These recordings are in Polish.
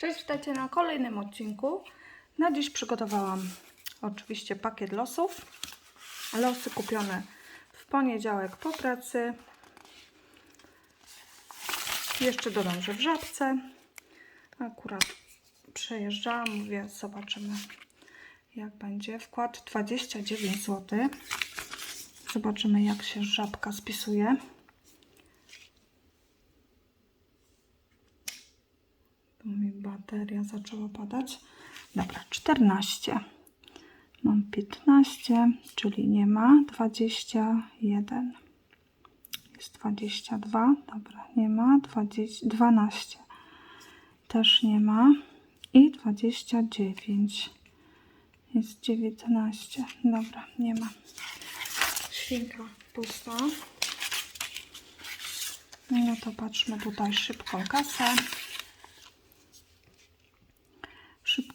Cześć, witajcie na kolejnym odcinku. Na dziś przygotowałam oczywiście pakiet losów. Losy kupione w poniedziałek po pracy. Jeszcze dodam, że w żabce. Akurat przejeżdżałam, mówię, zobaczymy jak będzie. Wkład 29 zł. Zobaczymy jak się żabka spisuje. Tu mi bateria zaczęła padać. Dobra, 14. Mam 15, czyli nie ma. 21. Jest 22. Dobra, nie ma. 20, 12. Też nie ma. I 29. Jest 19. Dobra, nie ma. Świnka pusta. No to patrzmy tutaj szybką kasę.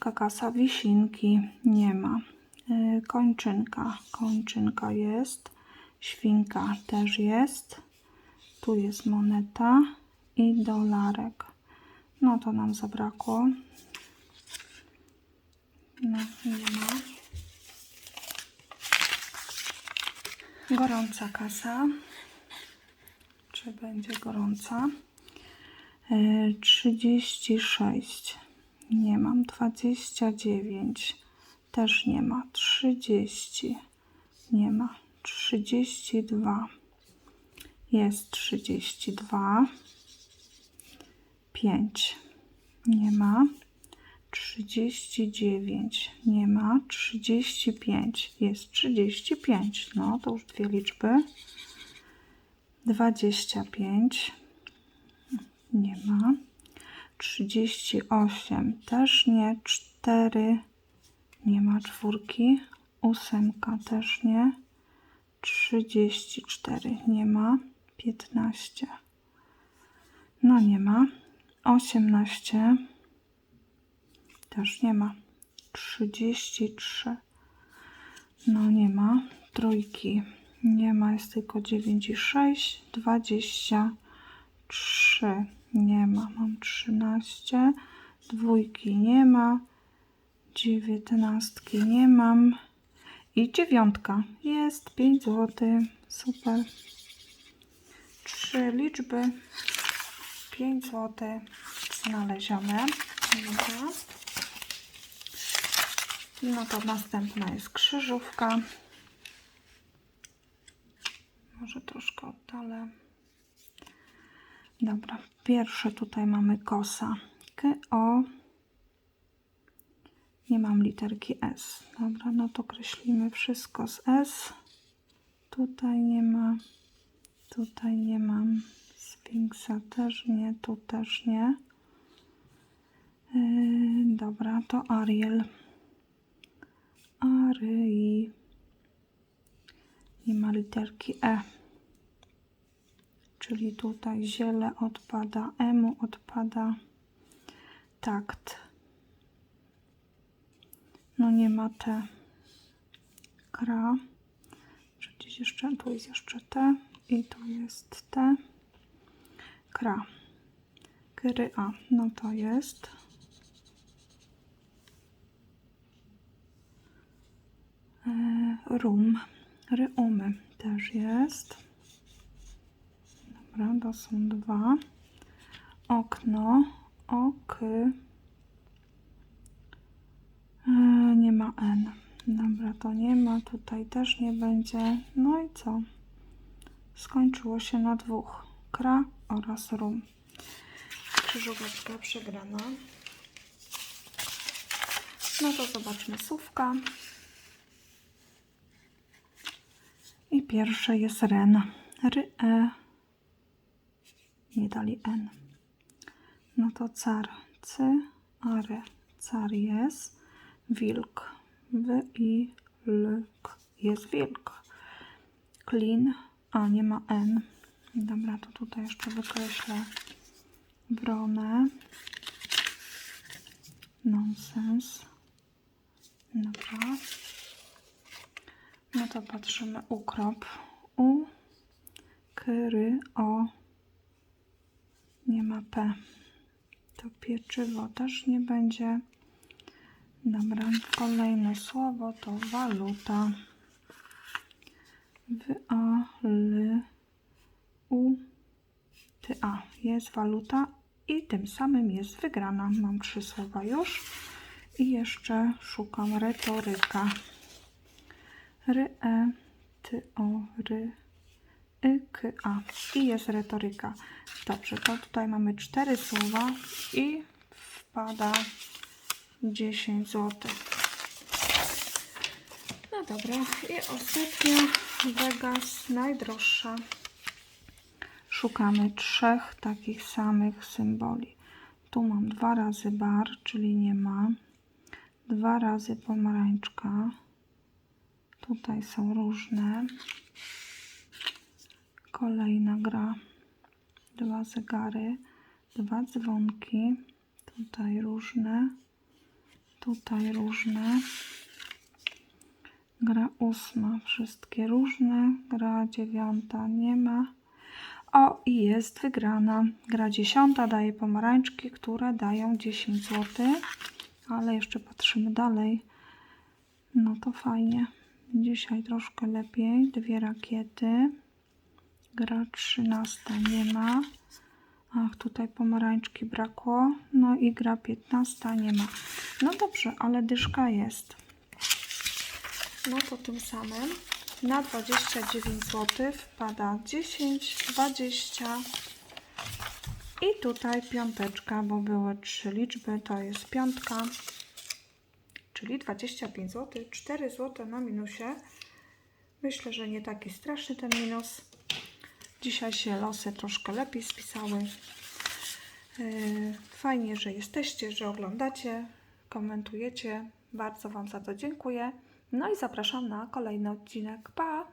Szybka kasa, wisinki nie ma. Yy, kończynka, kończynka jest. Świnka też jest. Tu jest moneta i dolarek. No to nam zabrakło. No, nie ma. Gorąca kasa. Czy będzie gorąca? Yy, 36. Nie mam 29. Też nie ma 30. Nie ma 32. Jest 32. 5. Nie ma 39. Nie ma 35. Jest 35. No to już dwie liczby. 25. Nie ma. 38 też nie, 4 nie ma czwórki, ósemka też nie, 34 nie ma, 15 no nie ma, 18 też nie ma, 33 no nie ma, trójki. Nie ma, jest tylko 9 i 6, 23 nie ma. Mam 13. Dwójki nie ma. Dziewiętnastki nie mam. I dziewiątka. Jest 5 zł. Super. Trzy liczby. 5 zł znalezione. Dobra. No to następna jest krzyżówka. Może troszkę oddalę. Dobra, pierwsze tutaj mamy kosa. O. Nie mam literki S. Dobra, no to kreślimy wszystko z S. Tutaj nie ma. Tutaj nie mam. Sfinksa też nie. Tu też nie. Yy, dobra, to Ariel. Ari. Nie ma literki E czyli tutaj ziele odpada, emu odpada takt. No nie ma T. Kra. Gdzieś jeszcze? Tu jest jeszcze T i tu jest T. Kra. Kry A. No to jest. E, rum. Ryumy też jest. Dobra, to są dwa. Okno, ok. E, nie ma N. Dobra, to nie ma. Tutaj też nie będzie. No i co? Skończyło się na dwóch. Kra oraz rum. Krzyżóweczka przegrana. No to zobaczmy słówka. I pierwsze jest ren. Ry, e nie dali N. No to car, C, are, car jest, wilk, w i l, k, jest wilk. Klin, a nie ma N. Dobra, to tutaj jeszcze wykreślę wronę. Nonsens. Dobra. No to patrzymy ukrop. U, kry, o, nie ma P. To pieczywo też nie będzie. Dobra, kolejne słowo to waluta. W A L U T A jest waluta i tym samym jest wygrana. Mam trzy słowa już i jeszcze szukam retoryka. R E T O R Y K A i jest retoryka. Dobrze, to tutaj mamy cztery słowa i wpada 10 zł. No dobra, i ostatnia Vegas, najdroższa. Szukamy trzech takich samych symboli. Tu mam dwa razy bar, czyli nie ma. Dwa razy pomarańczka. Tutaj są różne. Kolejna gra. Dwa zegary, dwa dzwonki. Tutaj różne. Tutaj różne. Gra ósma, wszystkie różne. Gra dziewiąta nie ma. O, i jest wygrana. Gra dziesiąta daje pomarańczki, które dają 10 zł. Ale jeszcze patrzymy dalej. No to fajnie. Dzisiaj troszkę lepiej. Dwie rakiety. Gra trzynasta nie ma. Ach, tutaj pomarańczki brakło. No i gra 15 nie ma. No dobrze, ale dyszka jest. No to tym samym na 29 zł wpada 10, 20 i tutaj piąteczka, bo były trzy liczby, to jest piątka, czyli 25 zł, 4 zł na minusie. Myślę, że nie taki straszny ten minus. Dzisiaj się losy troszkę lepiej spisały. Yy, Fajnie, że jesteście, że oglądacie, komentujecie. Bardzo Wam za to dziękuję. No i zapraszam na kolejny odcinek. Pa!